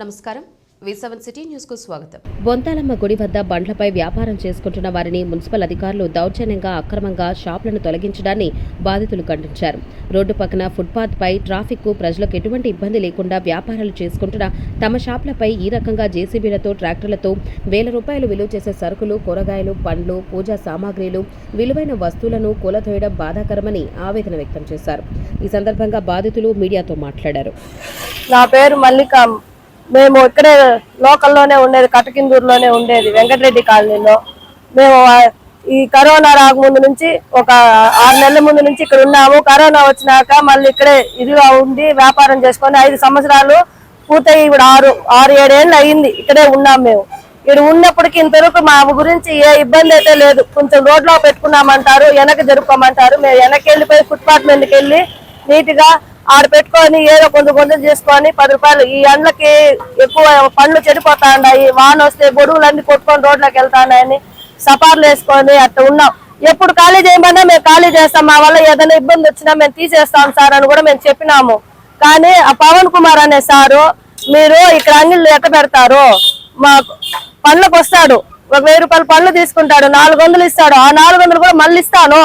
నమస్కారం. సిటీ న్యూస్కు స్వాగతం. బొంతాలమ్మ గుడి వద్ద బండ్లపై వ్యాపారం చేసుకుంటున్న వారిని మున్సిపల్ అధికారులు దౌర్జన్యంగా అక్రమంగా షాపులను తొలగించడాన్ని బాధితులు ఖండించారు. రోడ్డు పక్కన ఫుట్పాత్ పై ట్రాఫిక్కు ప్రజలకు ఎటువంటి ఇబ్బంది లేకుండా వ్యాపారాలు చేసుకుంటున్న తమ షాపులపై ఈ రకంగా జేసీబీలతో ట్రాక్టర్లతో వేల రూపాయలు విలువ చేసే సరుకులు కూరగాయలు పండ్లు పూజా సామాగ్రిలు విలువైన వస్తువులను కూలతోయడం బాధాకరమని ఆవేదన వ్యక్తం చేశారు. ఈ సందర్భంగా బాధితులు మీడియాతో మాట్లాడారు. నా పేరు మల్లిక మేము ఇక్కడే లోకల్లోనే ఉండేది కటకిందూరులోనే ఉండేది వెంకటరెడ్డి కాలనీలో. మేము ఈ కరోనా రాకముందు నుంచి ఒక ఆరు నెలల ముందు నుంచి ఇక్కడ ఉన్నాము. కరోనా వచ్చినాక మళ్ళీ ఇక్కడే ఇదిగా ఉండి వ్యాపారం చేసుకొని ఐదు సంవత్సరాలు పూర్తయి ఇప్పుడు ఆరు ఆరు ఏడేళ్ళు అయ్యింది. ఇక్కడే ఉన్నాం మేము. ఇక్కడ ఉన్నప్పటికీ ఇంతవరకు మా గురించి ఏ ఇబ్బంది అయితే లేదు. కొంచెం రోడ్లో పెట్టుకున్నామంటారు వెనక జరుపుకోమంటారు. మేము వెనక్కి వెళ్ళిపోయి ఫుట్పాత్ మీదకి వెళ్ళి నీట్గా ఆడ పెట్టుకొని ఏదో కొంచెం కొంచెం చేసుకొని పది రూపాయలు ఈ ఎండ్లకి ఎక్కువ పండ్లు చెడిపోతా ఉన్నాయి వాన వస్తే గొడుగులన్నీ కొట్టుకొని రోడ్లోకి వెళ్తానని సపార్లు వేసుకొని అట్లా ఉన్నాం. ఎప్పుడు ఖాళీ చేయమన్నా మేము ఖాళీ చేస్తాం మా వల్ల ఏదైనా ఇబ్బంది వచ్చినా మేము తీసేస్తాం సార్ అని కూడా మేము చెప్పినాము. కానీ ఆ పవన్ కుమార్ అనే సారు మీరు ఇక్కడ అంగిళ్ళు ఎట్ట పెడతారు మా పళ్ళకు వస్తాడు. ఒక వెయ్యి రూపాయలు పళ్ళు తీసుకుంటాడు నాలుగు వందలు ఇస్తాడు. ఆ నాలుగు వందలు కూడా మళ్ళీ ఇస్తాను.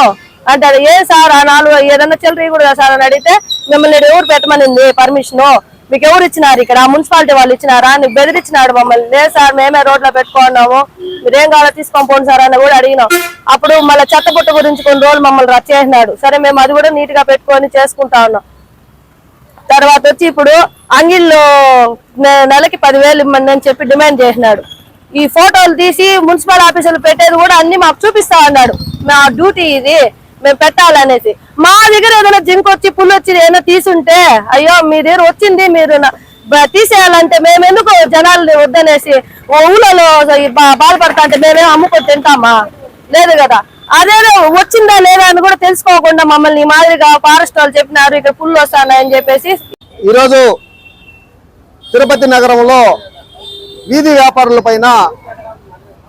అంటాడు ఏ సార్ ఆ నాలుగు ఏదన్నా చిల్లర కూడా సార్? అని అడిగితే మిమ్మల్ని ఎవరు పెట్టమనింది పర్మిషన్ మీకు ఎవరు ఇచ్చినారు ఇక్కడ? మున్సిపాలిటీ వాళ్ళు ఇచ్చినారా? నీకు బెదిరించినాడు మమ్మల్ని. లేదు సార్ మేమే రోడ్లో పెట్టుకున్నాము. మీరేం కావాలో తీసుకొని పోండి సార్ అని కూడా అడిగినాం. అప్పుడు మళ్ళీ చెత్తపుట్ట గురించి కొన్ని రోజులు మమ్మల్ని రచ్చ చేసినాడు. సరే మేము అది కూడా నీట్గా పెట్టుకొని చేసుకుంటా ఉన్నాం. తర్వాత వచ్చి ఇప్పుడు అంగిల్లో నెలకి పదివేలు ఇవ్వండి అని చెప్పి డిమాండ్ చేసినాడు. ఈ ఫోటోలు తీసి మున్సిపల్ ఆఫీసులు పెట్టేది కూడా అన్ని మాకు చూపిస్తా అన్నాడు. మా డ్యూటీ ఇది. మేము పెట్టాలనేసి. మా దగ్గర ఏదైనా జింక్ వచ్చి పుల్లు వచ్చి ఏదైనా తీసుంటే అయ్యో మీ దగ్గర వచ్చింది మీరు తీసేయాలంటే మేము ఎందుకు జనాలు వద్దనేసి ఊళ్ళలో బాధపడతా అంటే మేమేం అమ్ముకొని తింటామా? లేదు కదా. అదేదో వచ్చిందా లేదా అని కూడా తెలుసుకోకుండా మమ్మల్ని మాదిరిగా ఫారెస్ట్ వాళ్ళు చెప్పినారు ఇక్కడ పుల్లు వస్తానని చెప్పేసి. ఈరోజు తిరుపతి నగరంలో వీధి వ్యాపారుల పైన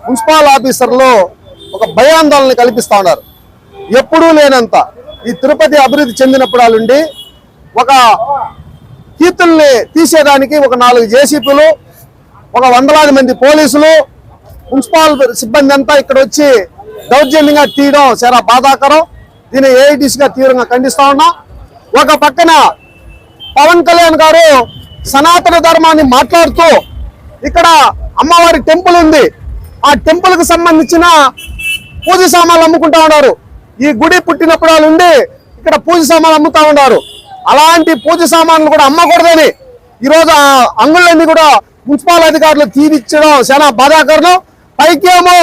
మున్సిపల్ ఆఫీసర్లు ఒక భయాందోళన కల్పిస్తా ఉన్నారు. ఎప్పుడూ లేనంత ఈ తిరుపతి అభివృద్ధి చెందినప్పుడాలుండి ఒక కీర్తుల్ని తీసేయడానికి ఒక నాలుగు జేసీపీలు ఒక వందలాది మంది పోలీసులు మున్సిపాల్ సిబ్బంది అంతా ఇక్కడ వచ్చి దౌర్జన్యంగా తీయడం చాలా బాధాకరం. దీన్ని ఏఐటీసీగా తీవ్రంగా ఖండిస్తా ఉన్నా. ఒక పక్కన పవన్ కళ్యాణ్ గారు సనాతన ధర్మాన్ని మాట్లాడుతూ ఇక్కడ అమ్మవారి టెంపుల్ ఉంది. ఆ టెంపుల్కి సంబంధించిన పూజ సామాన్లు అమ్ముకుంటా ఉన్నారు. ఈ గుడి పుట్టినప్పుడు వాళ్ళు ఇక్కడ పూజ సామాన్లు అమ్ముతా ఉన్నారు. అలాంటి పూజ సామాన్లు కూడా అమ్మకూడదని ఈరోజు ఆ అంగుళ్ళన్నీ కూడా మున్సిపల్ అధికారులు తీరిచ్చడం చాలా బాధాకరణం పైకేమో